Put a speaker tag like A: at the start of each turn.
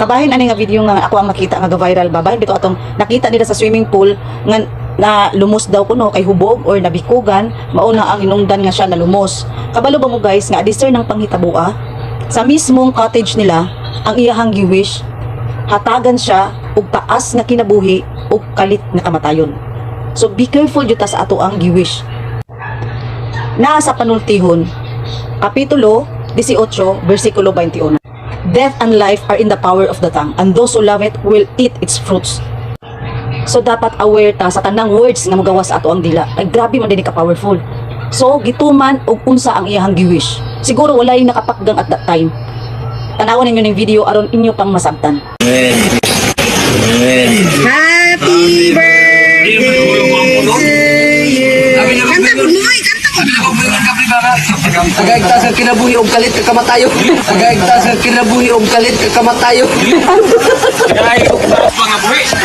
A: kabahin ani nga video nga ako ang makita nga viral ba? Bahin bitaw atong nakita nila sa swimming pool nga na lumos daw kuno kay hubog or nabikugan. Mauna ang hinungdan nga siya na lumos. Kabalo ba mo guys nga adisir ng panghitabua sa mismong cottage nila ang iyahang giwish hatagan siya og taas nga kinabuhi ug kalit nga kamatayon. So be careful jud ta sa ato ang giwish. Naa sa panultihon kapitulo 18 bersikulo 21 Death and life are in the power of the tongue, and those who love it will eat its fruits. So dapat aware ta sa tanang words nga magawa sa ato ang dila. Ay grabe man din ka powerful. So gituman og unsa ang iyahang giwish. Siguro walay nakapakgang at that time. Tanawon ninyo ning video aron inyo pang masabtan.
B: Happy
C: Agagtas ang kinabuhi og kalit ka kamatayo. Agagtas ang kinabuhi og kalit ka kamatayo. Kayo, pangabuhi.